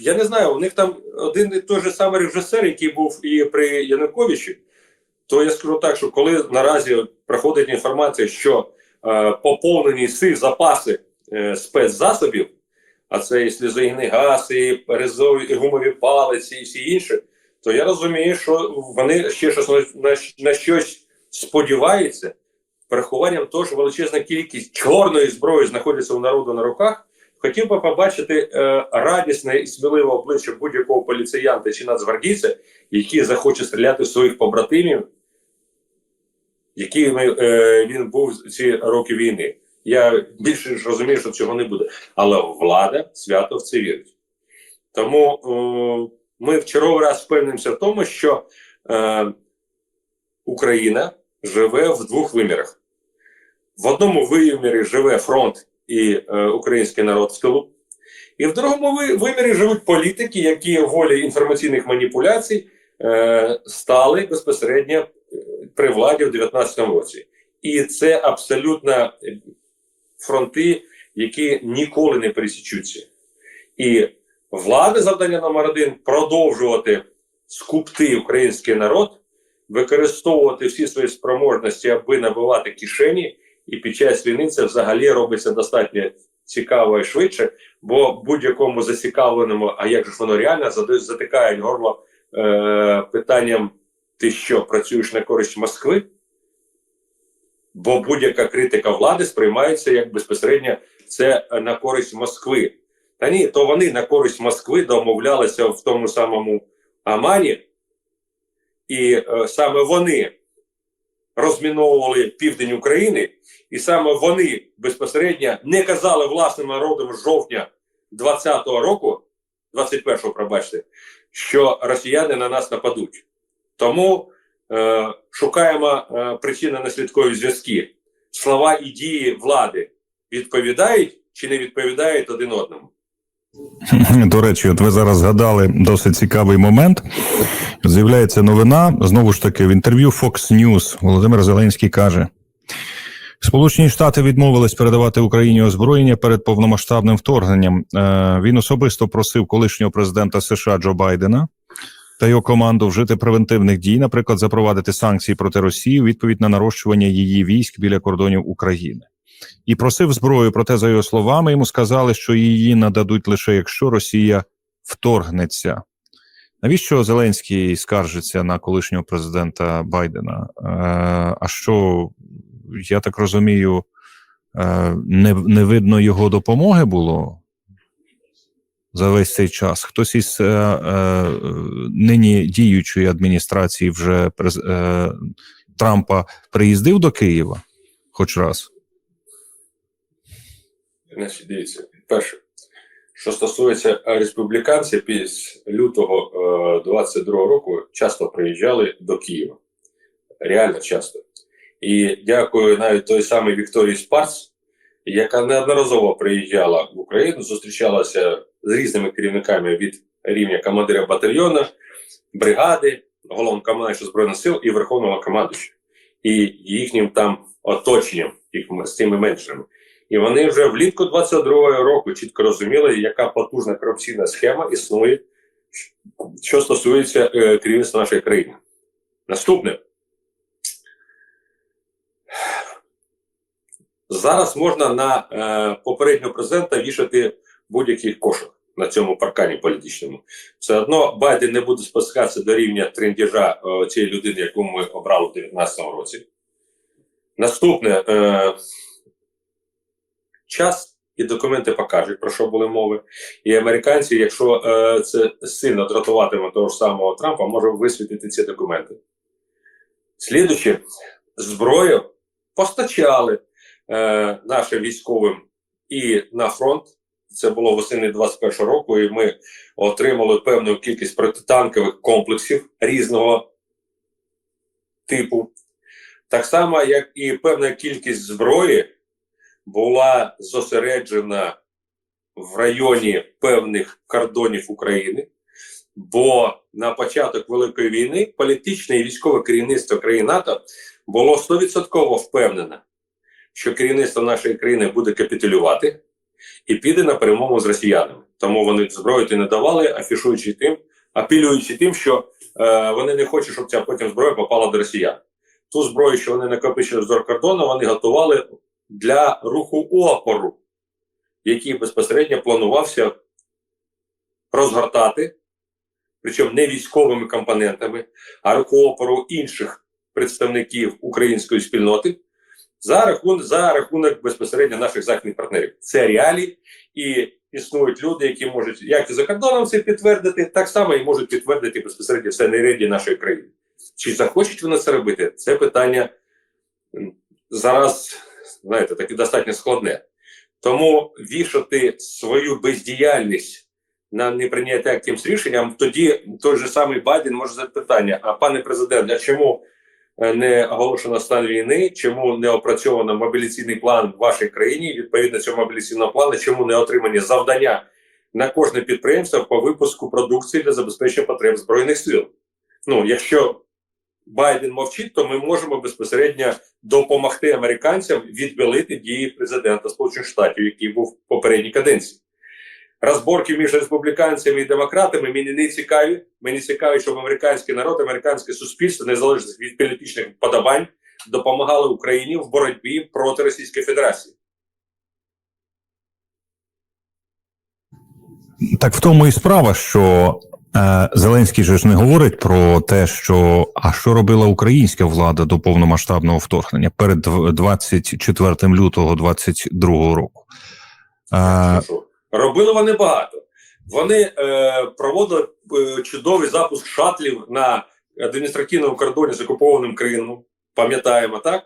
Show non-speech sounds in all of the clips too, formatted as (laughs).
я не знаю, у них там один і той же самий режисер, який був і при Януковичі, то я скажу так, що коли наразі проходить інформація, що е, поповнені всі запаси е, спецзасобів, а це і сльозогінний газ, і резові, і гумові палиці, і всі інше, то я розумію, що вони ще щось на, на, на щось сподіваються. Перехованням того, що величезна кількість чорної зброї знаходиться у народу на руках, хотів би побачити е, радісне і сміливе обличчя будь-якого поліціянта чи нацгвардійця, який захоче стріляти в своїх побратимів, якими е, він був ці роки війни. Я більше розумію, що цього не буде. Але влада свято в це вірить. Тому е, ми в черговий раз впевнимося в тому, що е, Україна живе в двох вимірах. В одному вимірі живе фронт і е, український народ в тилу, і в другому вимірі живуть політики, які волі інформаційних маніпуляцій е, стали безпосередньо е, при владі в 2019 році. І це абсолютно фронти, які ніколи не пересічуться. І влада завдання номер один продовжувати скупти український народ, використовувати всі свої спроможності, аби набивати кишені. І під час війни це взагалі робиться достатньо цікаво і швидше, бо будь-якому зацікавленому, а як ж воно реально затикають горло е, питанням: ти що, працюєш на користь Москви? Бо будь-яка критика влади сприймається як безпосередньо це на користь Москви. Та ні, то вони на користь Москви домовлялися в тому самому Амані, і е, саме вони розміновували південь України, і саме вони безпосередньо не казали власним народом жовтня 20-го року, 21-го, пробачте, що росіяни на нас нападуть. Тому е, шукаємо е, причинно-наслідкові зв'язки. Слова і дії влади відповідають чи не відповідають один одному. (laughs) До речі, от ви зараз згадали досить цікавий момент. З'являється новина знову ж таки в інтерв'ю Fox News Володимир Зеленський каже: Сполучені Штати відмовились передавати Україні озброєння перед повномасштабним вторгненням. Е, Він особисто просив колишнього президента США Джо Байдена та його команду вжити превентивних дій, наприклад, запровадити санкції проти Росії у відповідь на нарощування її військ біля кордонів України. І просив зброю, проте, за його словами, йому сказали, що її нададуть лише якщо Росія вторгнеться. Навіщо Зеленський скаржиться на колишнього президента Байдена? Е, а що, я так розумію, е, не, не видно його допомоги було за весь цей час? Хтось із е, е, нині діючої адміністрації вже е, Трампа приїздив до Києва хоч раз? Значить, дивіться, перше, що стосується е, республіканців, після лютого е, 22-го року часто приїжджали до Києва. Реально часто. І дякую навіть той самій Вікторії Спарц, яка неодноразово приїжджала в Україну, зустрічалася з різними керівниками від рівня командира батальйону, бригади, головнокомандуючого збройних сил і верховного командуючого, і їхнім там оточенням, їх з тими меншими. І вони вже влітку 22-го року чітко розуміли, яка потужна корупційна схема існує, що стосується е, керівництва нашої країни. Наступне. Зараз можна на е, попереднього президента вішати будь-яких кошик на цьому паркані політичному. Все одно Байден не буде спускатися до рівня трендіжа е, цієї людини, яку ми обрали в 2019 році. Наступне. Е, час і документи покажуть, про що були мови. І американці, якщо е, це сильно дратуватиме того ж самого Трампа, може висвітити ці документи. Слідуючи, зброю постачали е, нашим військовим і на фронт. Це було восени 21 року, і ми отримали певну кількість протитанкових комплексів різного типу. Так само, як і певна кількість зброї була зосереджена в районі певних кордонів України, бо на початок Великої війни політичне і військове керівництво країн НАТО було 100% впевнене, що керівництво нашої країни буде капітулювати, і піде на перемогу з росіянами. Тому вони зброю не давали, афішуючи тим, апелюючи тим, що е, вони не хочуть, щоб ця потім зброя попала до росіян. Ту зброю, що вони накопичили вздовж кордону, вони готували для руху опору, який безпосередньо планувався розгортати, причому не військовими компонентами, а руху опору інших представників української спільноти за рахунок, за рахунок безпосередньо наших західних партнерів. Це реалії, і існують люди, які можуть як і за кордоном це підтвердити, так само і можуть підтвердити безпосередньо все нереді нашої країни. Чи захочуть вони це робити? Це питання зараз, знаєте, таке достатньо складне. Тому вішати свою бездіяльність на неприйняття якимсь рішенням, тоді той же самий Байден може задати питання: а пане президент, а чому е, не оголошено стан війни? Чому не опрацьовано мобілізаційний план в вашій країні? Відповідно цього мобілізаційного плану, чому не отримані завдання на кожне підприємство по випуску продукції для забезпечення потреб збройних сил? Ну, якщо Байден мовчить, то ми можемо безпосередньо допомогти американцям відбілити дії президента Сполучених Штатів, який був в попередній каденції. Розборки між республіканцями і демократами мені не цікаві. Мені цікаві, щоб американський народ, американське суспільство, незалежно від політичних подобань, допомагали Україні в боротьбі проти Російської Федерації. Так в тому і справа, що Зеленський же ж не говорить про те, що а що робила українська влада до повномасштабного вторгнення перед дв- 24 лютого 22 року. Е, Прошу. Робили вони багато. Вони е, проводили е, чудовий запуск шатлів на адміністративному кордоні з окупованим Кримом. Пам'ятаємо, так?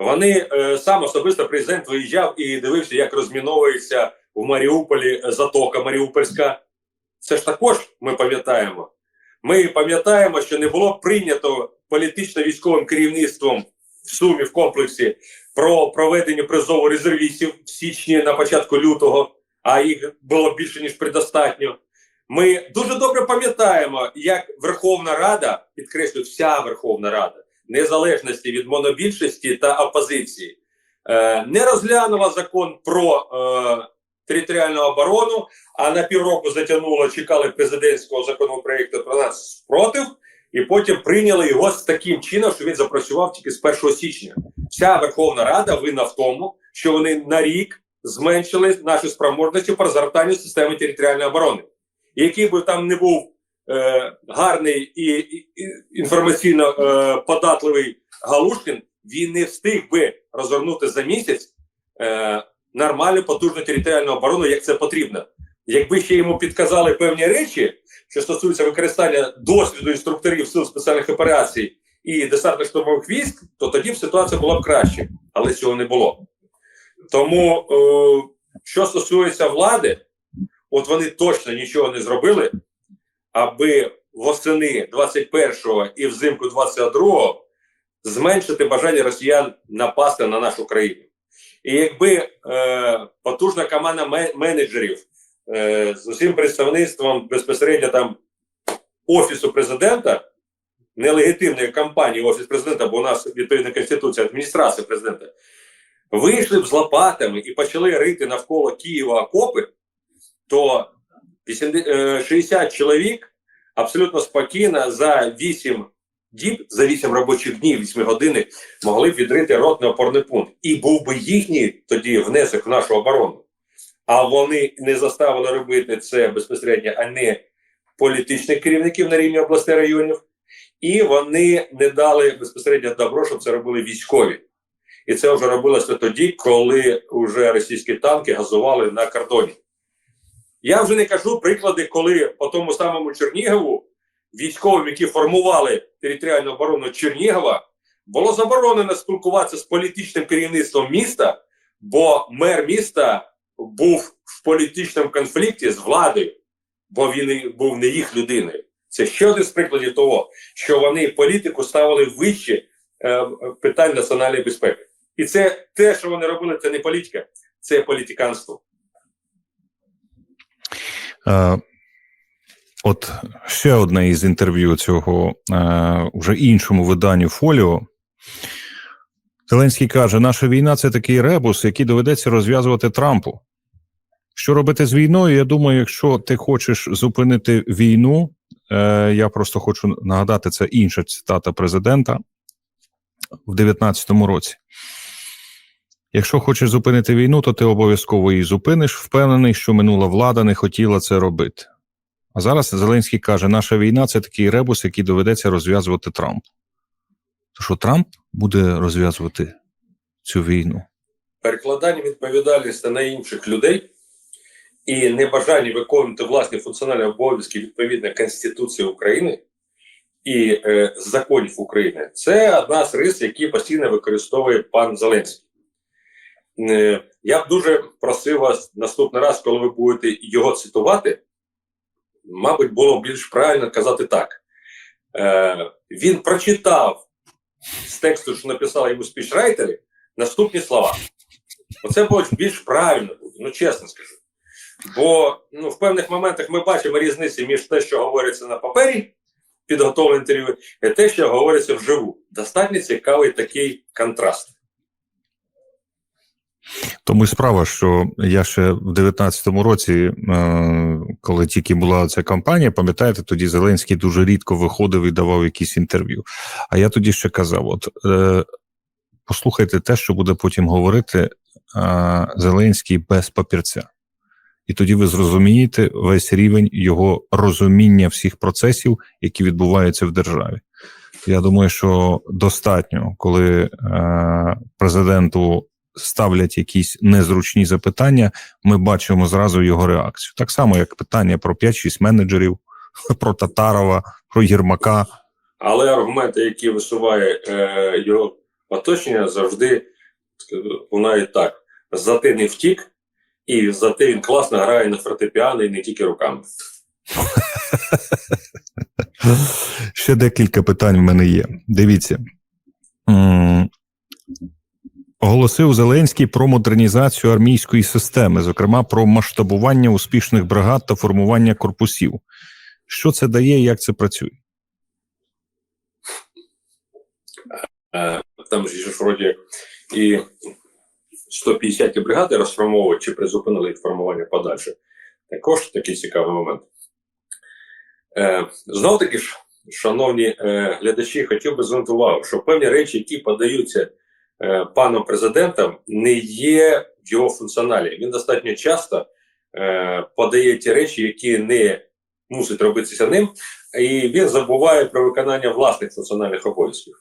Вони е, сам особисто президент виїжджав і дивився, як розміновується в Маріуполі затока Маріупольська. Це ж також ми пам'ятаємо. Ми пам'ятаємо, що не було прийнято політично-військовим керівництвом в сумі в комплексі про проведення призову резервістів в січні на початку лютого, а їх було більше ніж предостатньо. Ми дуже добре пам'ятаємо, як Верховна Рада, підкреслюю, вся Верховна Рада, незалежності від монобільшості та опозиції, е, не розглянула закон про е, територіальну оборону, а на півроку затягнуло, чекали президентського законопроекту про нас спротив, і потім прийняли його з таким чином, що він запрацював тільки з 1 січня. Вся Верховна Рада винна в тому, що вони на рік зменшили наші спроможності по розгортанню системи територіальної оборони. І який би там не був е, гарний і, і інформаційно е, податливий Галушкін, він не встиг би розгорнути за місяць е, нормальну потужну територіальну оборону, як це потрібно. Якби ще йому підказали певні речі, що стосуються використання досвіду інструкторів сил спеціальних операцій і десантних штурмових військ, то тоді б ситуація була б краще, але цього не було. Тому, е, що стосується влади, от вони точно нічого не зробили, аби восени 21-го і взимку 22-го зменшити бажання росіян напасти на нашу країну. І якби е, потужна команда менеджерів е, з усім представництвом безпосередньо там офісу президента, нелегітимної кампанії офіс президента, бо у нас відповідна конституція адміністрація президента, вийшли б з лопатами і почали рити навколо Києва окопи, то 80, е, 60 чоловік абсолютно спокійно за 8 діб, за 8 робочих днів, 8 години могли б відрити ротний опорний пункт. І був би їхній тоді внесок в нашу оборону. А вони не заставили робити це безпосередньо, а не політичних керівників на рівні областей районів. І вони не дали безпосередньо добро, щоб це робили військові. І це вже робилося тоді, коли вже російські танки газували на кордоні. Я вже не кажу приклади, коли по тому самому Чернігову військовим, які формували територіальну оборону Чернігова, було заборонено спілкуватися з політичним керівництвом міста, бо мер міста був в політичному конфлікті з владою, бо він був не їх людиною. Це ще один з прикладів того, що вони політику ставили вище е, питань національної безпеки. І це те, що вони робили, це не політика, це політиканство. Е, От ще одне із інтерв'ю цього е, вже іншому виданню Фоліо. Зеленський каже: наша війна це такий ребус, який доведеться розв'язувати Трампу. Що робити з війною? Я думаю, якщо ти хочеш зупинити війну, е, я просто хочу нагадати, це інша цитата президента в 19-му році. Якщо хочеш зупинити війну, то ти обов'язково її зупиниш. Впевнений, що минула влада не хотіла це робити. А зараз Зеленський каже: наша війна це такий ребус, який доведеться розв'язувати Трамп. То що Трамп буде розв'язувати цю війну? перекладання відповідальності на інших людей і небажання виконувати власні функціональні обов'язки відповідно Конституції України і е, законів України це одна з рис, які постійно використовує пан Зеленський. Е, я б дуже просив вас наступний раз, коли ви будете його цитувати, мабуть, було більш правильно казати так. Е, він прочитав з тексту, що написали йому спічрайтери, наступні слова. Оце було більш правильно ну чесно скажу. Бо ну, в певних моментах ми бачимо різниці між те, що говориться на папері, підготовлене інтерв'ю, і те, що говориться вживу. Достатньо цікавий такий контраст. Тому й справа, що я ще в 19-му році, е, коли тільки була ця кампанія, пам'ятаєте, тоді Зеленський дуже рідко виходив і давав якісь інтерв'ю. А я тоді ще казав: от е, послухайте те, що буде потім говорити е, Зеленський без папірця. І тоді ви зрозумієте весь рівень його розуміння всіх процесів, які відбуваються в державі. Я думаю, що достатньо, коли е, президенту ставлять якісь незручні запитання, ми бачимо зразу його реакцію. Так само, як питання про 5-6 менеджерів, (laughs) про Татарова, про Єрмака. Але аргументи, які висуває е, його оточення, завжди лунають так: за те не втік, і за те він класно грає на фортепіано і не тільки руками. (laughs) Ще декілька питань в мене є. Дивіться. Оголосив Зеленський про модернізацію армійської системи, зокрема про масштабування успішних бригад та формування корпусів. Що це дає і як це працює? Е, там ж вроді і 150 бригади розформовують чи призупинили їх формування подальше. Також такий цікавий момент. Е, Знову таки ж, шановні е, глядачі, хотів би звернути увагу, що певні речі, які подаються е, паном президентом, не є в його функціоналі. Він достатньо часто е, подає ті речі, які не мусить робитися ним, і він забуває про виконання власних функціональних обов'язків.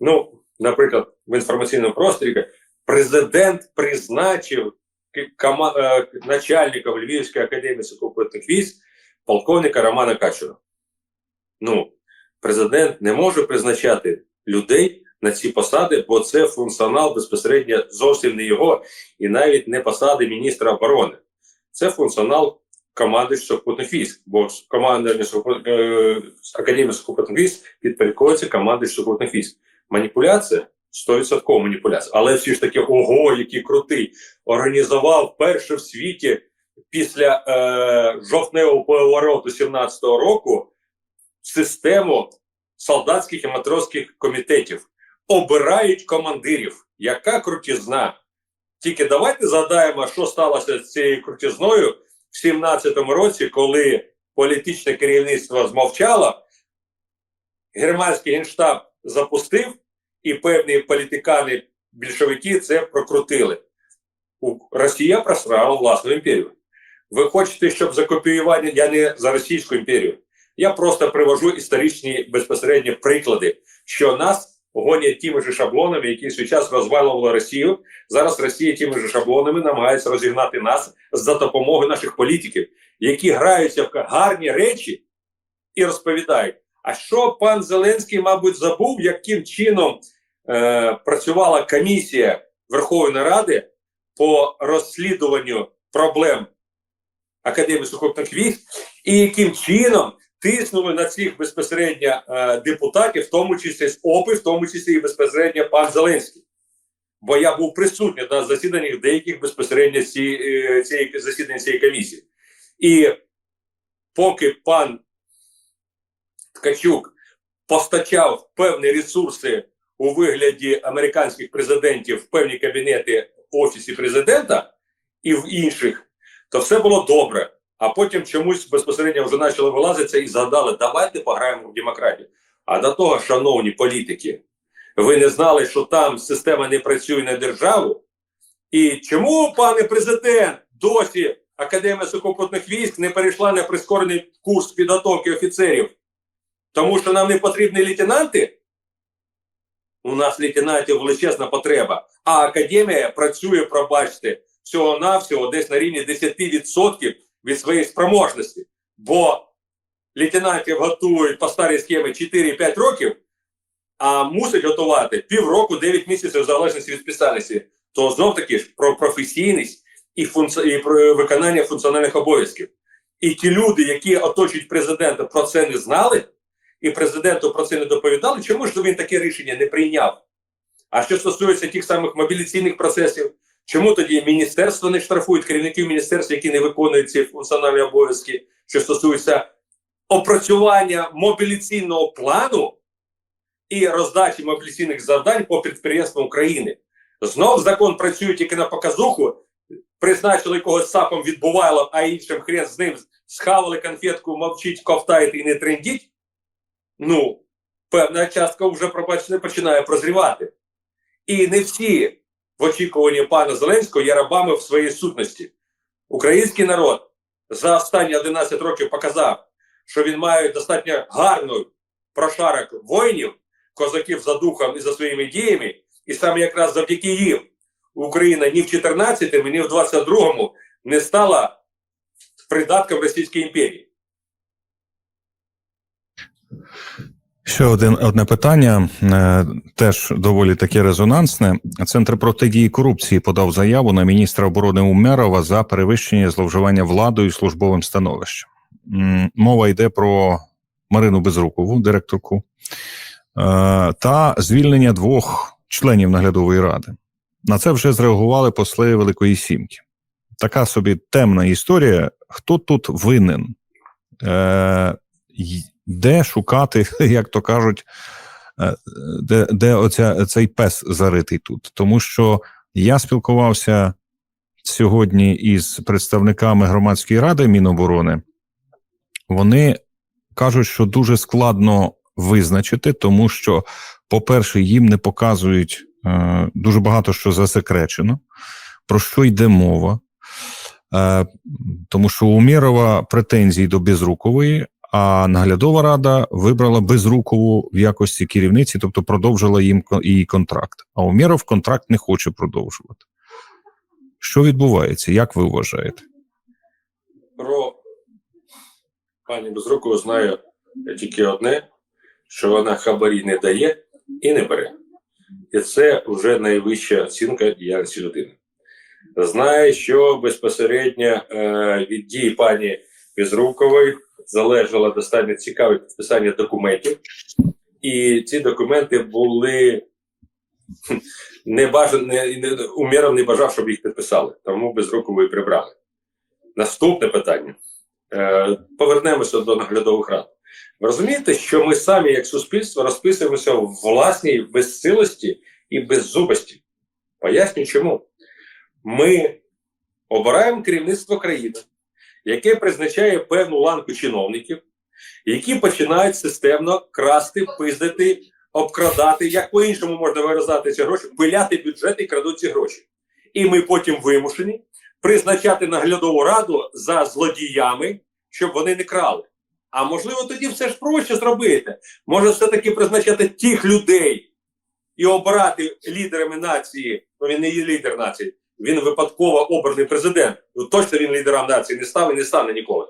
Ну, наприклад, в інформаційному просторі президент призначив е, начальника Львівської академії сухопутних військ полковника Романа Качура. Ну, президент не може призначати людей на ці посади, бо це функціонал безпосередньо зовсім не його, і навіть не посади міністра оборони. Це функціонал команди сухопутних військ, бо команда е, Академії сухопутних військ підпорядковується команди сухопутних військ маніпуляція 100% маніпуляція. Але всі ж таки, ого, який крутий, організував перше в світі після е, жовтневого повороту 17-го року систему солдатських і матросських комітетів. Обирають командирів. Яка крутізна? Тільки давайте згадаємо, що сталося з цією крутізною в 17-му році, коли політичне керівництво змовчало, германський генштаб запустив, і певні політикани більшовики це прокрутили. Росія просрала власну імперію. Ви хочете, щоб закопіювання, я не за Російську імперію. Я просто привожу історичні безпосередні приклади, що нас гонять тими ж шаблонами, які в свій час розвалювали Росію. Зараз Росія тими ж шаблонами намагається розігнати нас за допомогою наших політиків, які граються в гарні речі і розповідають. А що пан Зеленський, мабуть, забув, яким чином е, працювала комісія Верховної Ради по розслідуванню проблем Академії сухопутних військ, і яким чином тиснули на цих безпосередньо е, депутатів, в тому числі з ОПИ, в тому числі і безпосередньо пан Зеленський. Бо я був присутній на засіданнях деяких безпосередньо ці, е, цієї засідань цієї комісії. І поки пан Ткачук постачав певні ресурси у вигляді американських президентів в певні кабінети офісі президента і в інших, то все було добре. А потім чомусь безпосередньо вже почали вилазитися і згадали, давайте пограємо в демократію. А до того, шановні політики, ви не знали, що там система не працює на державу. І чому, пане президент, досі Академія сухопутних військ не перейшла на прискорений курс підготовки офіцерів? Тому що нам не потрібні лейтенанти? У нас лейтенантів величезна потреба. А академія працює, пробачте, всього-навсього десь на рівні 10% від своєї спроможності. Бо лейтенантів готують по старій схемі 4-5 років, а мусить готувати півроку, 9 місяців в залежності від спеціальності. То знов таки ж про професійність і, функці... і про виконання функціональних обов'язків. І ті люди, які оточують президента, про це не знали, і президенту про це не доповідали, чому ж він таке рішення не прийняв? А що стосується тих самих мобілізаційних процесів, чому тоді міністерство не штрафують керівників міністерств, які не виконують ці функціональні обов'язки, що стосується опрацювання мобілізаційного плану і роздачі мобілізаційних завдань по підприємствам України? Знов закон працює тільки на показуху, призначили когось сапом відбувало, а іншим хрен з ним схавали конфетку, мовчіть, ковтаєте і не трендіть. Ну, певна частка вже, пробачте, починає прозрівати. І не всі в очікуванні пана Зеленського є рабами в своїй сутності. Український народ за останні 11 років показав, що він має достатньо гарну прошарок воїнів, козаків за духом і за своїми діями, і саме якраз завдяки їм Україна ні в 14-му, ні в 22-му не стала придатком Російської імперії. Ще один, одне питання, е, теж доволі таке резонансне. Центр протидії корупції подав заяву на міністра оборони Умерова за перевищення зловживання владою і службовим становищем. Мова йде про Марину Безрукову, директорку, е, та звільнення двох членів наглядової ради. На це вже зреагували посли Великої Сімки. Така собі темна історія. Хто тут винен? Де шукати, (laughs) як то кажуть, е, де, де оця, цей пес заритий тут? Тому що я спілкувався сьогодні із представниками громадської ради Міноборони. Вони кажуть, що дуже складно визначити, тому що, по-перше, їм не показують е, дуже багато що засекречено, про що йде мова. Е, тому що у Умєрова претензії до Безрукової, а наглядова рада вибрала Безрукову в якості керівниці, тобто продовжила їм її контракт. А Умєров контракт не хоче продовжувати. Що відбувається? Як ви вважаєте? Про пані Безрукову знаю тільки одне, що вона хабарі не дає і не бере. І це вже найвища оцінка діяльності людини. Знає, що безпосередньо е, від дії пані Безрукової залежало достатньо цікаве підписання документів, і ці документи були не бажані, не, не, Умєров не бажав, щоб їх підписали, тому Безрукової прибрали. Наступне питання. Е, повернемося до наглядових рад. Ви розумієте, що ми самі, як суспільство, розписуємося в власній безсилості і беззубості. Поясню чому. Ми обираємо керівництво країни, яке призначає певну ланку чиновників, які починають системно красти, пиздити, обкрадати, як по-іншому можна виразати ці гроші, пиляти бюджет і крадуть ці гроші. І ми потім вимушені призначати наглядову раду за злодіями, щоб вони не крали. А можливо, тоді все ж проще зробити. Може, все-таки призначати тих людей і обирати лідерами нації. Ну він не є лідер нації, він випадково обраний президент. Ну точно він лідером нації не став і не стане ніколи.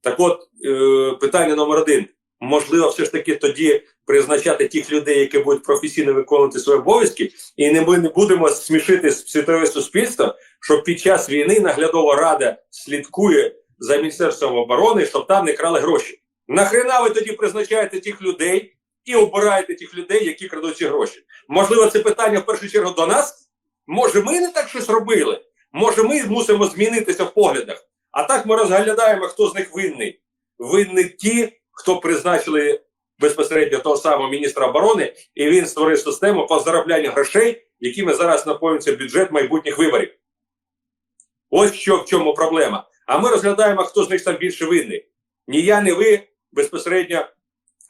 Так от, е, питання номер один. Можливо, все ж таки тоді призначати тих людей, які будуть професійно виконувати свої обов'язки, і не ми не будемо смішити світове суспільство, що під час війни наглядова рада слідкує за міністерством оборони, щоб там не крали гроші. Нахрена ви тоді призначаєте тих людей і обираєте тих людей, які крадуть ці гроші? Можливо, це питання в першу чергу до нас? Може, ми не так щось робили? Може, ми мусимо змінитися в поглядах? А так ми розглядаємо, хто з них винний. Винні ті, хто призначили безпосередньо того самого міністра оборони, і він створив систему по зароблянню грошей, якими зараз наповнюється бюджет майбутніх виборів. Ось що в чому проблема. А ми розглядаємо, хто з них там більше винний. Ні я, ні ви безпосередньо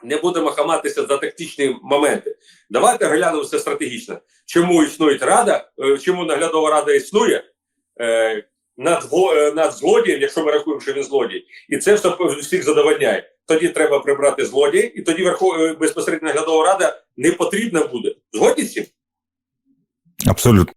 не будемо хаматися за тактичні моменти. Давайте глянемо все стратегічно. Чому існує рада, е, чому наглядова рада існує е, над, е, над злодієм, якщо ми рахуємо, що він злодій, і це все всіх задовольняє. Тоді треба прибрати злодій, і тоді е, безпосередньо наглядова рада не потрібна буде. Згодні з цим? Абсолютно.